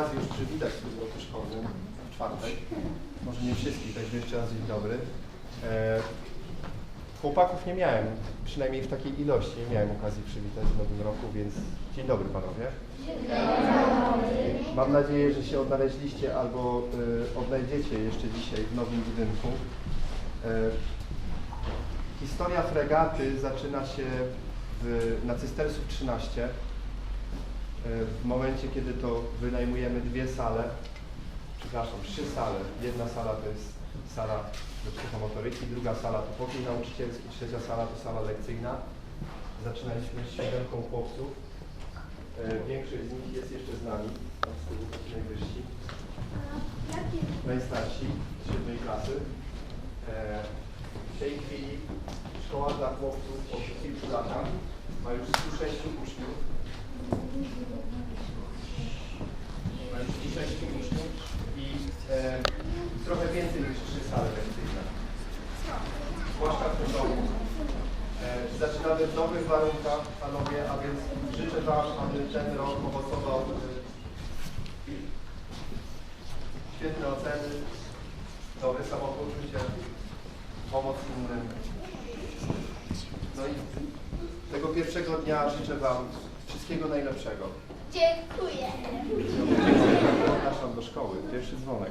okazję już przywitać w roku szkolnym, w czwartek. Może nie wszystkich, także jeszcze raz dzień dobry. E, chłopaków nie miałem, przynajmniej w takiej ilości, nie miałem okazji przywitać w nowym roku, więc dzień dobry panowie. Mam nadzieję, że się odnaleźliście albo y, odnajdziecie jeszcze dzisiaj w nowym budynku. E, historia fregaty zaczyna się w, na Cystersów 13. W momencie, kiedy to wynajmujemy dwie sale, przepraszam, trzy sale. Jedna sala to jest sala do psychomotoryki, druga sala to pokój nauczycielski, trzecia sala to sala lekcyjna. Zaczynaliśmy z siódemką chłopców. E, Większość z nich jest jeszcze z nami, najwyżsi. Najstarsi z siódmej klasy. E, W tej chwili szkoła dla chłopców od kilku latach ma już 106 uczniów. Ma już 106 uczniów i e, trochę więcej niż trzy sale lekcyjne. Zwłaszcza w. E, Zaczynamy w nowych warunkach, panowie, a więc życzę Wam, aby ten rok owocował e, świetne oceny, dobre samopoczucie, pomoc innym. No i tego pierwszego dnia życzę Wam wszystkiego najlepszego. Dziękuję. Zapraszam do szkoły. Pierwszy dzwonek.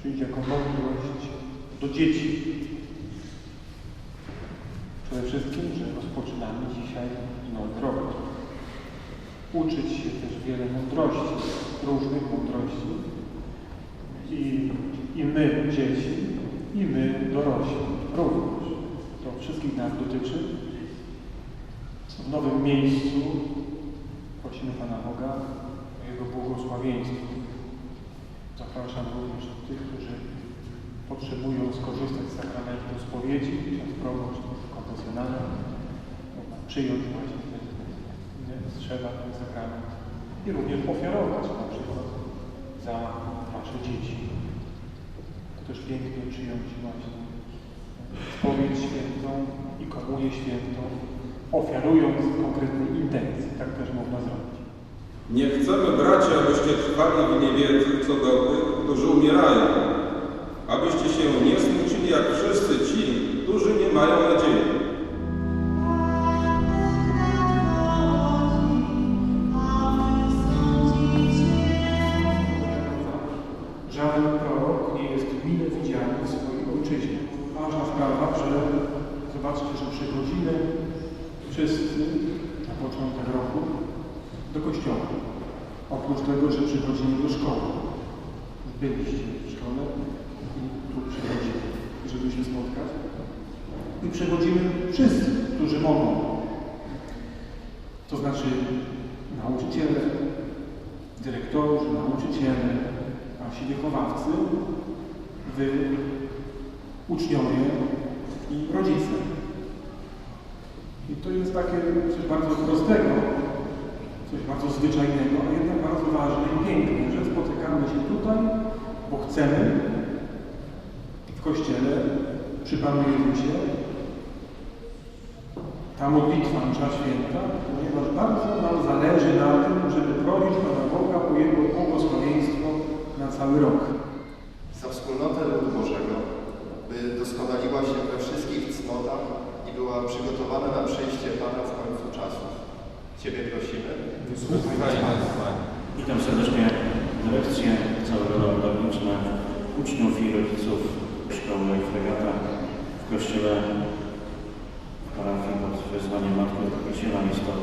Przyjdzie jako mądrość do dzieci. Przede wszystkim, że rozpoczynamy dzisiaj nowy rok. Uczyć się też wiele mądrości, różnych mądrości. I, I my, dzieci, i my, dorośli, również. To wszystkich nas dotyczy w nowym miejscu prosimy Pana Boga o Jego błogosławieństwo. Zapraszam również tych, którzy potrzebują skorzystać z sakramentu spowiedzi, ksiądz proboszcz konfesjonalny, przyjąć właśnie ten, strzela ten sakrament i również ofiarować na przykład za Wasze dzieci. To też pięknie przyjąć właśnie spowiedź świętą i komunię świętą, ofiarując konkretnej intencji. Tak też można zrobić. Nie chcemy, bracia, abyście trwali w niewiedzy co umierają, abyście się nie smucili jak wszyscy ci, którzy nie mają nadziei. Żaden prorok nie jest mile widziany w swojej ojczyźnie. Ważna sprawa, że zobaczcie, że wszyscy na początek roku do kościoła. Oprócz tego, że przychodzimy do szkoły. Byliście w szkole i tu przychodzimy, żeby się spotkać. I przechodzimy wszyscy, którzy mogą. To znaczy nauczyciele, dyrektorzy, nauczyciele, nasi wychowawcy, wy, uczniowie i rodzice. I to jest takie coś bardzo prostego, coś bardzo zwyczajnego, a jednak bardzo ważne i piękne, że spotykamy się chcemy w Kościele przy Panu Jezusie ta modlitwa msza święta, ponieważ bardzo nam zależy na tym, żeby prosić Pana Boga o Jego błogosławieństwo na cały rok. Za wspólnotę ludu Bożego, by doskonaliła się we wszystkich cnotach i była przygotowana na przyjście Pana w końcu czasów. Ciebie prosimy. Wysłuchaj nas. Witam serdecznie dyrekcję całego uczniów i rodziców szkoły Fregata w kościele w parafii pod wezwaniem Matki Odkupiciela. Jest to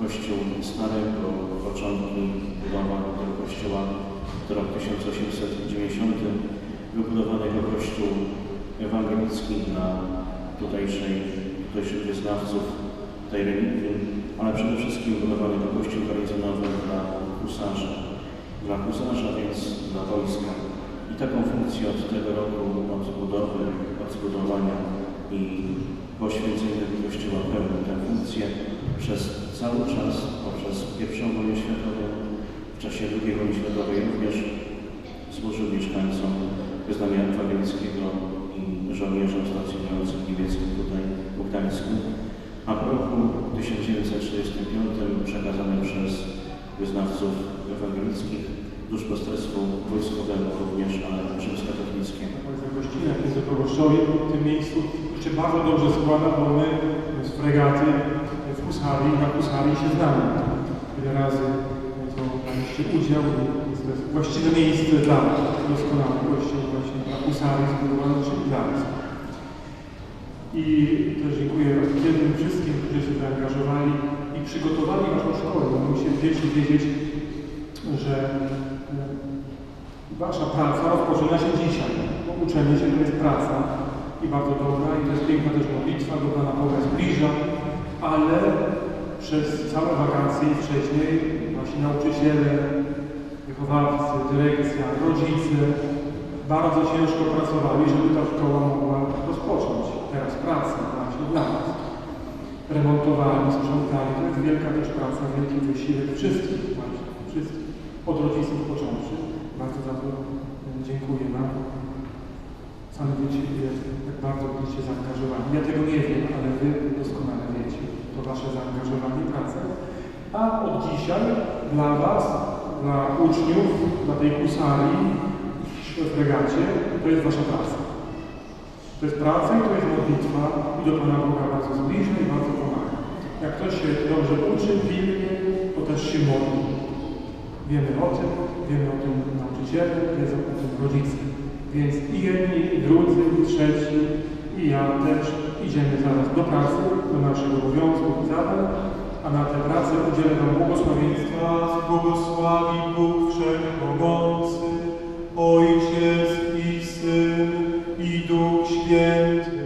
kościół stary, bo początki budowa tego kościoła to rok 1890. Wybudowany jako kościół ewangelicki dla tutejszej, tutejszych wyznawców tej religii, ale przede wszystkim budowany jako kościół garnizonowy dla husarzy. Dla husarza, więc dla wojska. I taką funkcję od tego roku, od budowy, od zbudowania i poświęcenia kościoła pełnił tę funkcję przez cały czas, poprzez pierwszą wojnę światową, w czasie II wojny światowej również służył mieszkańcom wyznania ewangelickiego i żołnierzom stacjonującym niemieckich tutaj w Gdańsku, a w roku 1945 przekazany przez wyznawców ewangelickich duszpasterstwu wojskowemu również, ale rzymskokatolickiemu. Państwa gościnę, jest do proboszczowie w tym miejscu. Się bardzo dobrze składa, bo my z fregaty w Husarii, na Husarii się znamy. Wiele razy to braliście udział jest to właściwe miejsce dla nas. Doskonały kościół właśnie na Husarii zbudowany czyli dla nas. I też dziękuję tym wszystkim, którzy się zaangażowali i przygotowali naszą szkołę. Bo musieliście wiedzieć, że e, Wasza praca rozpoczyna się dzisiaj. Bo uczenie się to jest praca i bardzo dobra i to jest piękna też modlitwa, do Pana Boga zbliża, ale przez całe wakacje i wcześniej nasi nauczyciele, wychowawcy, dyrekcja, rodzice bardzo ciężko pracowali, żeby ta szkoła mogła rozpocząć teraz pracę właśnie dla nas. Remontowali, sprzątali, to jest wielka też praca, wielki wysiłek wszystkich właśnie, od rodziców począwszy. Bardzo za to e, dziękuję Wam. Sami wiecie, jak bardzo byliście zaangażowani. Ja tego nie wiem, ale Wy doskonale wiecie. To Wasze zaangażowanie, praca. A od dzisiaj dla Was, dla uczniów, dla tej kusarii w fregacie, to jest Wasza praca. To jest praca i to jest modlitwa i do Pana Boga bardzo zbliża i bardzo pomaga. Jak ktoś się dobrze uczy, pilnie, to też się modli. Wiemy o tym, wiemy o tym nauczycielu, wiedzą o tym rodzice. Więc i jedni, i drudzy, i trzeci, i ja też idziemy zaraz do pracy, do naszego obowiązków i zadań, a na tę pracę udzielę nam błogosławieństwa. Błogosławi Bóg Wszechmogący, Ojciec i Syn i Duch Święty.